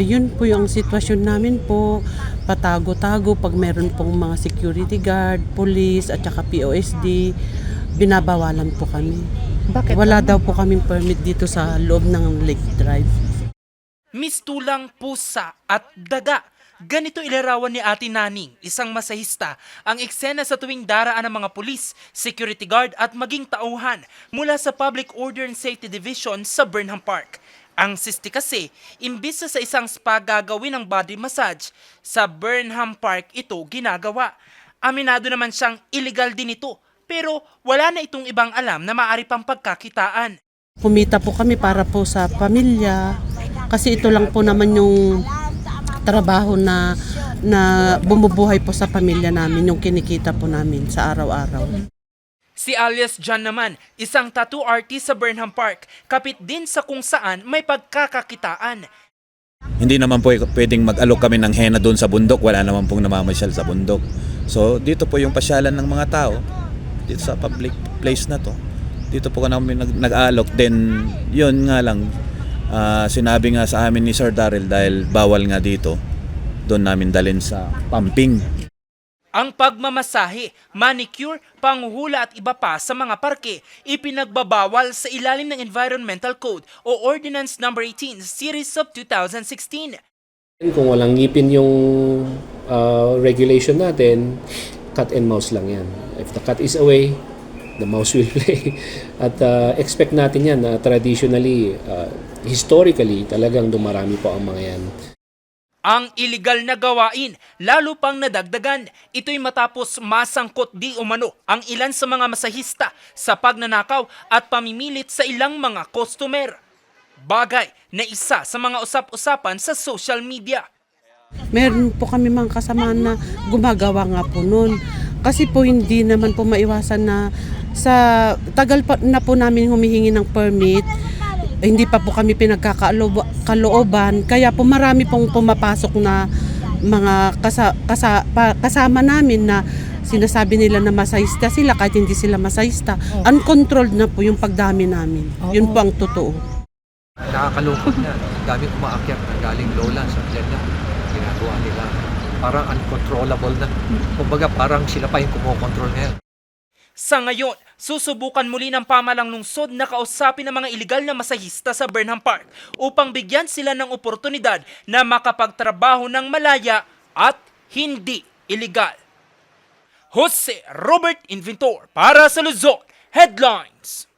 yun po yung sitwasyon namin po, patago-tago pag meron pong mga security guard, police at saka POSD, binabawalan po kami. Bakit? Wala daw po kaming permit dito sa loob ng Lake Drive. Mistulang pusa at daga. Ganito ilarawan ni Ate Naning, isang masahista, ang eksena sa tuwing daraan ng mga pulis, security guard at maging tauhan mula sa Public Order and Safety Division sa Burnham Park. Ang sisti kasi, imbis sa isang spa gagawin ng body massage, sa Burnham Park ito ginagawa. Aminado naman siyang illegal din ito, pero wala na itong ibang alam na maaari pang pagkakitaan. Kumita po kami para po sa pamilya, kasi ito lang po naman yung trabaho na na bumubuhay po sa pamilya namin, yung kinikita po namin sa araw-araw. Si alias John naman, isang tattoo artist sa Burnham Park, kapit din sa kung saan may pagkakakitaan. Hindi naman po pwedeng mag-alok kami ng henna doon sa bundok. Wala naman pong namamasyal sa bundok. So dito po yung pasyalan ng mga tao dito sa public place na to. Dito po kami nag- nag-alok. Then yun nga lang, ah, sinabi nga sa amin ni Sir Darrell dahil bawal nga dito, doon namin dalhin sa pumping. Ang pagmamasahe, manicure, panghuhula at iba pa sa mga parke, ipinagbabawal sa ilalim ng Environmental Code o Ordinance No. 18 Series of 2016. Kung walang ngipin yung uh, regulation natin, cat and mouse lang yan. If the cat is away, the mouse will play. At uh, expect natin yan na traditionally, uh, historically, talagang dumarami po ang mga yan. Ang iligal na gawain, lalo pang nadagdagan, ito'y matapos masangkot di umano ang ilan sa mga masahista sa pagnanakaw at pamimilit sa ilang mga customer. Bagay na isa sa mga usap-usapan sa social media. Meron po kami mga kasamaan na gumagawa nga po noon. Kasi po hindi naman po maiwasan na sa tagal pa na po namin humihingi ng permit, hindi pa po kami pinagkakalooban. Kaya po marami pong pumapasok na mga kasa, kasa, pa- kasama namin na sinasabi nila na masayista sila kahit hindi sila masayista. Uncontrolled na po yung pagdami namin. Yun po ang totoo. Nakakalungkot na. Ang daming umaakyat na galing Lola sa Jeddah. Ginagawa nila. Parang uncontrollable na. Kumbaga parang sila pa yung kumokontrol ngayon. Sa ngayon, susubukan muli ng pamalang lungsod na kausapin ang mga iligal na masahista sa Burnham Park upang bigyan sila ng oportunidad na makapagtrabaho ng malaya at hindi iligal. Jose Robert Inventor para sa Luzon Headlines.